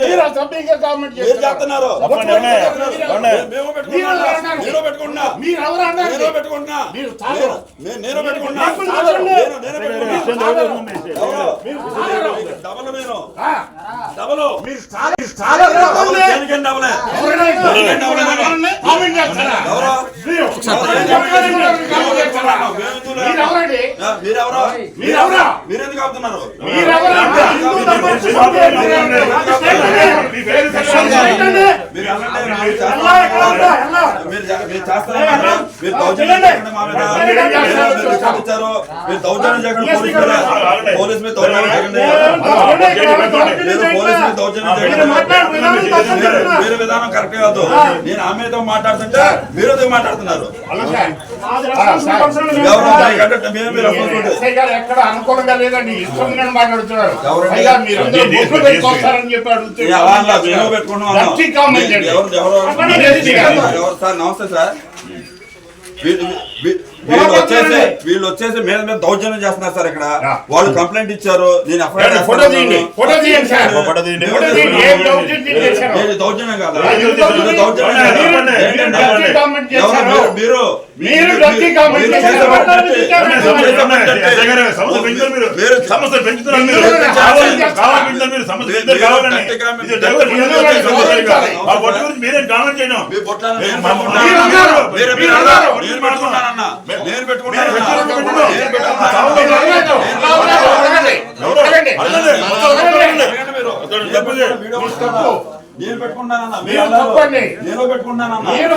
మీరు అసభ్యంగా కామెంట్ మీరు చేస్తున్నారు. నేను పెట్టుకుంటున్నా మీరు ఎవరు అన్నారు? నేను పెట్టుకుంటున్నా మీరు. నేను-. డబల్ నేను డబల్ మీరు మీరెవరు మీరెవరు? మీరెందుకు ఆపుతున్నారు మీరెవరు? మీరు దౌర్జన్యం చేయకుండా పోలీస్ మీద. దౌర్జన్యం చేయకండి పోలీస్ మీద దౌర్జన్యం చేయకండి మీరు- విధానం కరెక్ట్ కాదు నేను ఆమెతో మాట్లాడుతుంటే మీరుతో మాట్లాడుతున్నారు ఎక్కడ అనుకూలంగా లేదండి. ఇష్టం నేను మాట్లాడుతున్నారు? అయ్యా మీరు బొట్లు పెట్టుకొస్తారని చెప్పి అడుగుతే ఏ అలా అలా మేము పెట్టుకున్నాం అన్నాం. గట్టి కామెంట్ అండి. ఎవరు ఎవరు చెప్పండి, ఎస్ఐ గారు. ఎవరు సార్ నమస్తే సార్. వీళ్ళు వచ్చేసి వీళ్ళు వచ్చేసి మీద మీద దౌర్జన్యం చేస్తున్నారు సార్ ఇక్కడ. వాళ్ళు కంప్లైంట్ ఇచ్చారు. నేను ఎఫ్ఐఆర్ ఏమండి, ఫోటో తీయండి ఫోటో తీయండి సార్. ఫోటో తీయండి. ఫోటో తీయండి. ఏం దౌర్జన్యం చేశారు? ఇది దౌర్జన్యం కాదా. ఇది ఇది దౌర్జన్యం. దౌర్జన్యం మీరు కామెంట్ నేను పెట్టుకున్నాను. నేను. పెట్టుకున్నాను, నేను పెట్టుకున్నానన్న. మీరు. తప్పండి. నేను పెట్టుకున్నానన్న. మీరు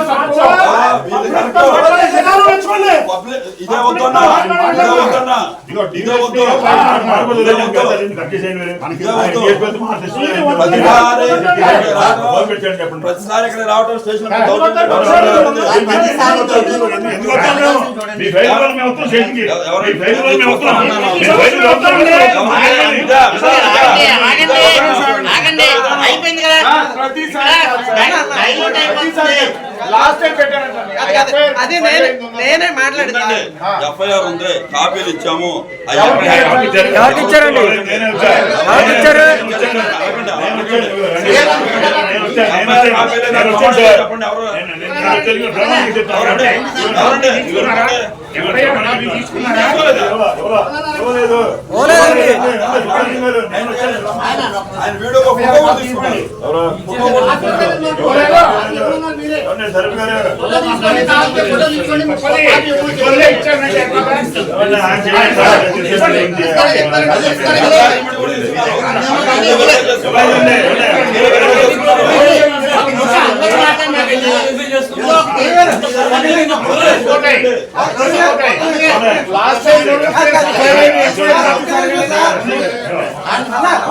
ఇదే వద్దన్నా. వద్దన్నా. వద్దు. ప్రతిసారి ఇక్కడ రావడం స్టేషన్ ఆ, అది నేనే నేనే మాట్లాడుతాను ఎఫ్ఐఆర్ ఉంది కాపీలు ఇచ్చాము. ఎవరికి ఇచ్చారండి? ఎవరికి ఇచ్చారు? చెప్పండి ఎవరు. ఎవరండి? ఎవరండి? తీసుకున్నారా? ఎవరైనా కాపీ తీసుకున్నారా? ఇవ్వలేదు. ఇవ్వలేదు. ఓలేదండి. నేను వచ్చాను. ఆయన వీడియో ఫోటో కూడా తీసుకున్నారు ఎవరు? ఎవరైనా? ఎవరు? సరుకు గారు. ఇవ్వలే ఇచ్చానంటే ఎట్లా? ఎవరు? ఆయన చేయండి సార్. చేయండి. అగ్రిమెంట్ కూడా తీసుకున్నారు. ఇవ్వండి. పోతాయి. పోతాయి. లాస్ట్ టైం ముందు ఓపెన్ చేయకండి. అయిపోయింది. ఒకసారి ఓపెన్ చేయండి సండే. అరే డాక్టర్ గారు పిలిచి చేద్దామని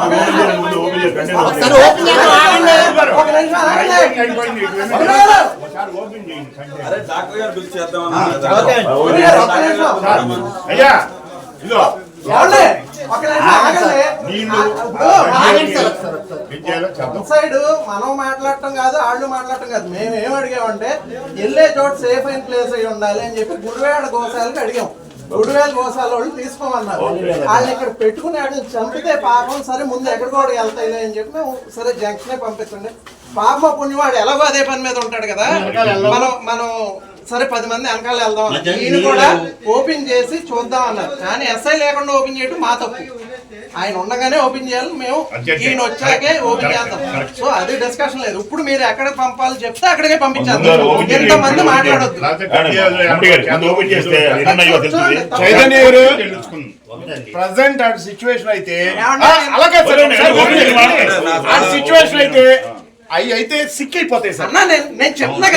అయ్యా సైడ్ మనం మాట్లాడటం కాదు వాళ్ళు మాట్లాడటం కాదు. మేము ఏం అడిగామంటే వెళ్ళే చోట సేఫ్ అయిన ప్లేస్ అయి ఉండాలి అని చెప్పి గుడివేడ గోశాలకు అడిగాం. గుడివేల గోశాల వాళ్ళు తీసుకోమన్నారు వాళ్ళు ఇక్కడ పెట్టుకుని వాడిని చంపితే పాపం సరే ముందు ఎక్కడ కూడా వెళ్తాయిలే అని చెప్పి మేము సరే జంక్షన్ పంపించండి. పాప పుణ్యవాడు ఎలాగో అదే పని మీద ఉంటాడు కదా. మనం మనం సరే పది మంది వెనకాల వెళ్దాం. ఈయన కూడా ఓపెన్ చేసి చూద్దాం అన్నారు. కానీ ఎస్ఐ లేకుండా ఓపెన్ చేయడం మా తప్పు. ఆయన ఉండగానే ఓపెన్ చేయాలి మేము ఈయన వచ్చాకే ఓపెన్ చేద్దాం సో అది డిస్కషన్ లేదు. ఇప్పుడు మీరు ఎక్కడ పంపాలి చెప్తే అక్కడికే మాట్లాడొద్దు. ఎంపీ గారు, ముందు చేస్తే గారు ప్రజెంట్ ఆ సిచ్యువేషన్ అయితే అలాగే సిచ్యువేషన్ అయితే అవి అయితే సిక్ అయిపోతాయి సార్ అన్నా నేను నేను చెప్తున్నా.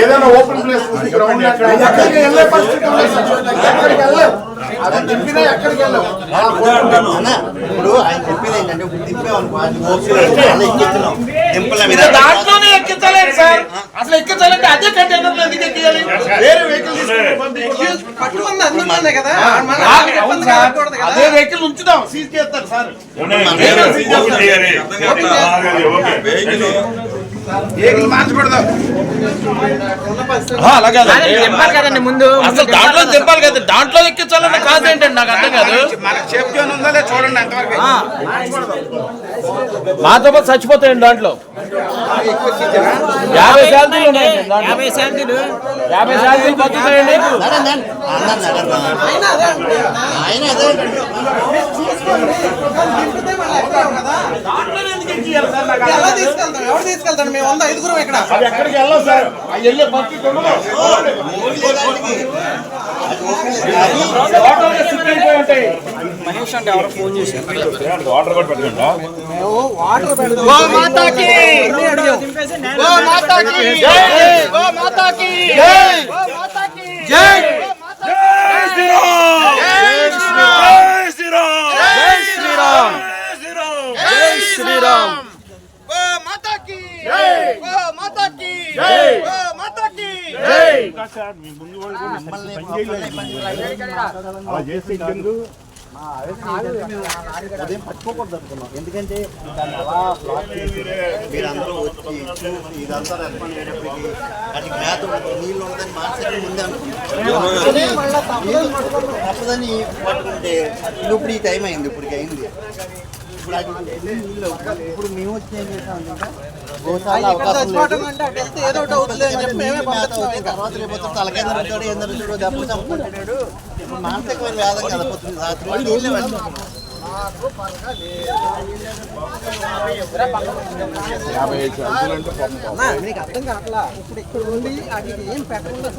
ఏదైనా ఓపెన్ ప్లేస్ గ్రౌండ్ ఎక్కడికి వెళ్ళే పరిస్థితి. ఎక్కడికి వెళ్ళలేం. అన్న, ఇప్పుడు ఆయన ఇప్పుడు దాంట్లోనే ఎక్కించలేదు సార్. అసలు ఎక్కించాలంటే అదే కంటైనర్ ఎందుకు ఎక్కియాలి? వేరే వెహికల్ కదా. అదే వెహికల్ ఉంచుదాం. సీజ్ చేస్తారు సార్. కదండి ముందు. అసలు దాంట్లో దింపాలి కదా. దాంట్లో ఎక్కించాలన్న కాదు ఏంటండి? నాకు అర్థం కాదు. మాతో పాటు చచ్చిపోతాయండి దాంట్లో. యాభై ఉన్నాయండి దాంట్లో. యాభై శాంతిలు యాభై బతుకుతాయండి. ఆయన ఎలా తీసుకెళ్తాం ఎవరు తీసుకెళ్తాడు మేము వంద ఐదుగురం ఇక్కడ. అది ఎక్కడికి వెళ్ళాం సార్? వెళ్ళే పరిస్థితి ఉండదు టోటల్గా సిక్ అయిపోయి ఉంటాయి. వాటర్ కూడా పెట్టకుండా మేము వాటర్ పెడతాం. అన్నీ అడిగాం. మమ్మల్ని మమ్మల్ని ఇబ్బంది పెట్టాలి. ఉదయం పట్టుకోకూడదు అనుకున్నాం. ఎందుకంటే దాన్ని అలా బ్లాక్ చేసి మీరందరూ వచ్చి చూసి ఇదంతా రెస్పాండ్ అయ్యేటప్పటికి అది నీళ్ళు ఉండదని ముందే అనుకున్నాం తప్పదని పట్టుకుంటే ఇప్పుడు ఈ టైం అయింది ఇప్పటికి అయింది. ఇప్పుడు అది నీళ్ళు ఇప్పుడు మేము వచ్చి ఏం గోశాల అవకాశం లేదు. పంపిస్తున్నాం ఇంకా. తర్వాత రేపు తలకాయ ఏం దెబ్బలు మానసికమైన కదా పొద్దున్న రాత్రి మీకు అర్థం కావట్లా ఇప్పుడు ఇక్కడ ఉండి అది ఏం పెట్టకుండా